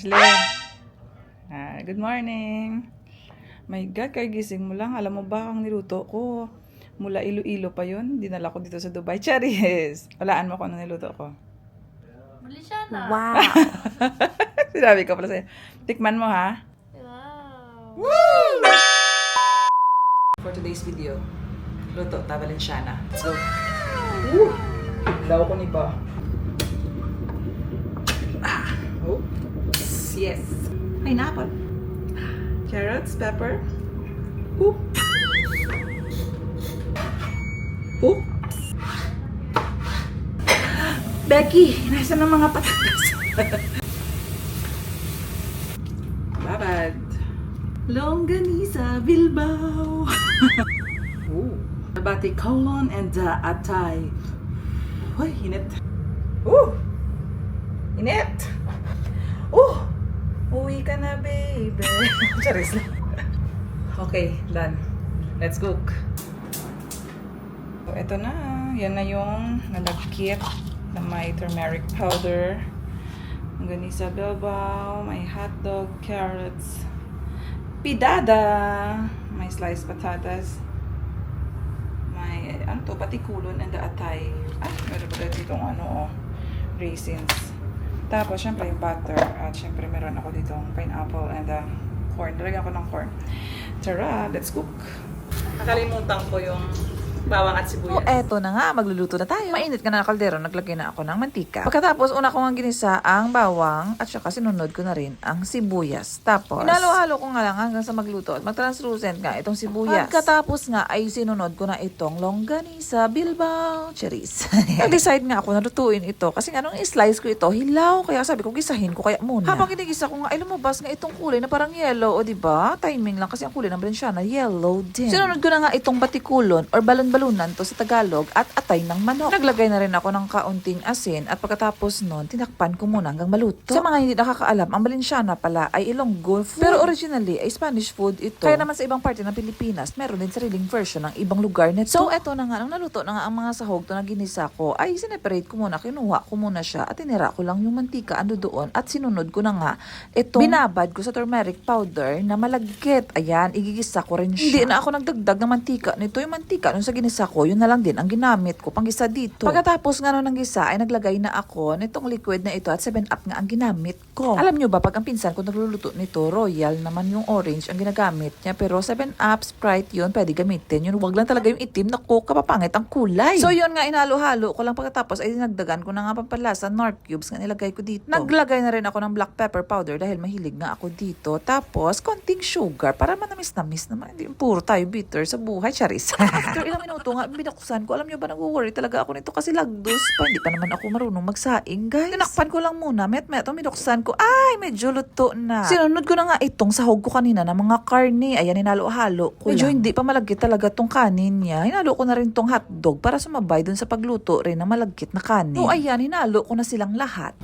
Ashley. Ah, good morning. My God, kay gising mo lang. Alam mo ba ang niluto ko? Mula Iloilo pa yun. Dinala ko dito sa Dubai. Charis! Walaan mo kung ano niluto ko. Mali siya na. Wow. Sinabi ko pala sa'yo. Tikman mo ha. Wow. For today's video, luto ta Valenciana. Let's go. Woo! Daw ko ni ba? Ah, oh. Yes. Pineapple. Carrots, pepper. Ooh. Ooh. Becky, nasa ng mga patatas? Babad. Longganisa Bilbao. Ooh. Bati colon and the atay. Uy, init. Ooh! Init! Uwi ka na, baby. Charis lang. Okay, done. Let's cook. So, eto na. Yan na yung nalagkit na may turmeric powder. Ganisa bilbao, may hotdog, carrots, pidada, may sliced patatas, may, ano to, patikulon and the atay. Ah, meron pa dito ano, oh, raisins. Tapos, syempre, yung butter. At syempre, meron ako dito pineapple and the corn. Dalagyan ko ng corn. Tara, let's cook. Nakalimutan ko yung bawang at sibuyas. eto na nga, magluluto na tayo. Mainit ka na ng kaldero, naglagay na ako ng mantika. Pagkatapos, una ko nga ginisa ang bawang at saka sinunod ko na rin ang sibuyas. Tapos, hinalo-halo ko nga lang hanggang sa magluto at mag-translucent nga itong sibuyas. Pagkatapos nga ay sinunod ko na itong longganisa Bilbao cherries. Nag-decide nga ako na lutuin ito kasi nga nung i-slice ko ito, hilaw. Kaya sabi ko, gisahin ko kaya muna. Habang ginigisa ko nga, ay lumabas nga itong kulay na parang yellow. O di ba Timing lang kasi ang kulay ng Balenciana, yellow din. Sinunod ko na nga itong batikulon or balon-balunan to sa Tagalog at atay ng manok. Naglagay na rin ako ng kaunting asin at pagkatapos nun, tinakpan ko muna hanggang maluto. Sa mga hindi nakakaalam, ang Balenciana pala ay Ilonggo food. Pero originally ay Spanish food ito. Kaya naman sa ibang parte ng Pilipinas, meron din sariling version ng ibang lugar nito. So eto na nga, nung naluto na nga ang mga sahog to na ginisa ko, ay sineparate ko muna, kinuha ko muna siya at tinira ko lang yung mantika ando doon at sinunod ko na nga itong binabad ko sa turmeric powder na malagkit. Ayan, igigisa ko rin siya. Hindi na ako nagdagdag ng mantika nito. Yung mantika nung sa ginisa ko, yun na lang din ang ginamit ko panggisa dito. Pagkatapos nga nung ng gisa ay naglagay na ako nitong liquid na ito at 7-up nga ang ginamit ko. Alam nyo ba, pag ang pinsan ko nagluluto nito, royal naman yung orange ang ginagamit niya. Pero 7-up, Sprite yun, pwede gamitin. Yun, wag lang talaga yung itim na coke, kapapangit ang kulay. So yun nga, inalo-halo ko lang pagkatapos ay dinagdagan ko na nga pampalasa, nor cubes nga nilagay ko dito. Naglagay na rin ako ng black pepper powder dahil mahilig nga ako dito. Tapos, konting sugar para manamis-namis naman. Hindi puro tayo bitter sa buhay, charis. After ilang minuto nga, binaksan ko. Alam nyo ba, nag-worry talaga ako nito kasi lagdos pa. Hindi pa naman ako marunong magsaing, guys. Tinakpan ko lang muna. Met-met, binuksan ko. Ay, medyo luto na. Sinunod ko na nga itong sahog ko kanina ng mga karne. Ayan, hinalo-halo ko Medyo hindi pa malagkit talaga tong kanin niya. Hinalo ko na rin tong hotdog para sumabay dun sa pagluto rin ng malagkit na kanin. So, ayan, hinalo ko na silang lahat.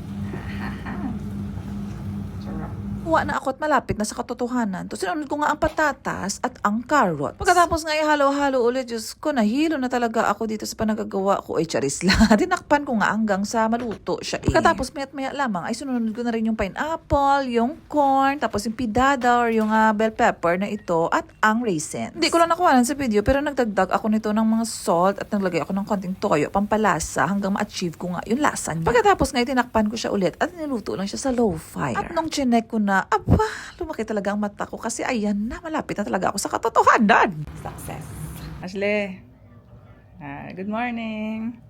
Kuha na ako at malapit na sa katotohanan. To sinunod ko nga ang patatas at ang carrot. Pagkatapos nga ihalo-halo ulit, Diyos ko, nahilo na talaga ako dito sa panagagawa ko. Ay, charis lang. Tinakpan ko nga hanggang sa maluto siya eh. Pagkatapos mayat maya lamang, ay sunod ko na rin yung pineapple, yung corn, tapos yung pidada or yung ah, bell pepper na ito at ang raisin. Hindi ko lang nakuha sa video pero nagdagdag ako nito ng mga salt at naglagay ako ng konting toyo, pampalasa hanggang ma-achieve ko nga yung lasa niya. Pagkatapos nga itinakpan ko siya ulit at niluto lang siya sa low fire. At nung chinek ko na, aba, lumaki talaga ang mata ko kasi ayan na, malapit na talaga ako sa katotohanan. Success. Ashley. Ah, good morning.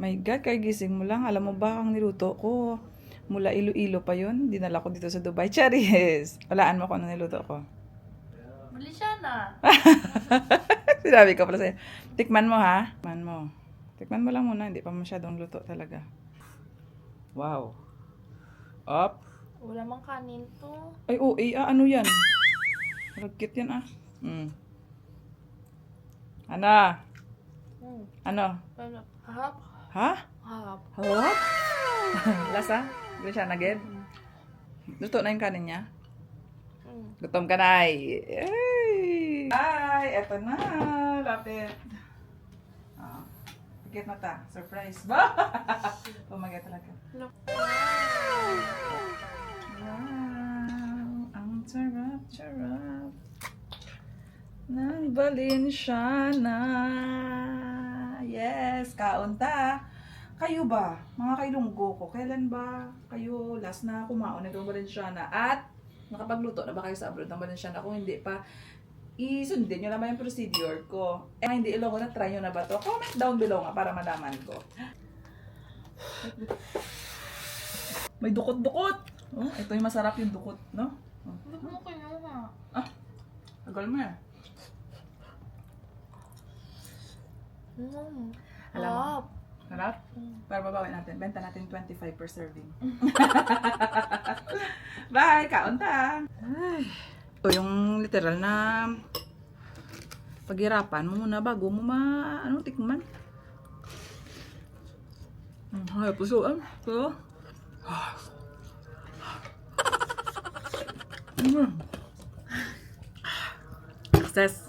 My God, kay gising mo lang. Alam mo ba ang niluto ko? Mula Iloilo pa yun. Dinala ko dito sa Dubai. Charis! Walaan mo kung ano niluto ko. Mali siya na. Sinabi ko pala sa'yo. Tikman mo ha. Tikman mo. Tikman mo lang muna. Hindi pa masyadong luto talaga. Wow. Up. Wala mang kanin to. Ay, oh, eh, ah, ano yan? Malagkit yan ah. Mm. Ano? Hmm. Ano? Hap. Ha? Hap. What? Lasa? Hindi siya naged? Luto na yung kanin niya? Hmm. Gutom ka na ay. Ay! Eto na. Lapit. Ah. Pikit mata. Surprise ba? Pumagat talaga. Look. Wow. Charap. Ng Valenciana. Yes, kaunta. Kayo ba, mga kailunggo ko, kailan ba kayo last na kumaon ng Valenciana? At nakapagluto na ba kayo sa abroad ng Valenciana? Kung hindi pa, isundin nyo naman yung procedure ko. Eh, hindi ilonggo na, try nyo na ba to? Comment down below nga para malaman ko. May dukot-dukot. Oh, ito yung masarap yung dukot, no? Ba't mo kinuha? Agal mo yan. Mm. Alam mo. Harap? Mm. Para babawin natin. Benta natin 25 per serving. Bye! Kaunta! Ay. Ito yung literal na paghirapan mo muna bago mo ma... Ano, tikman. Mm, Ay, puso. Ah. Ito. Mm. Success.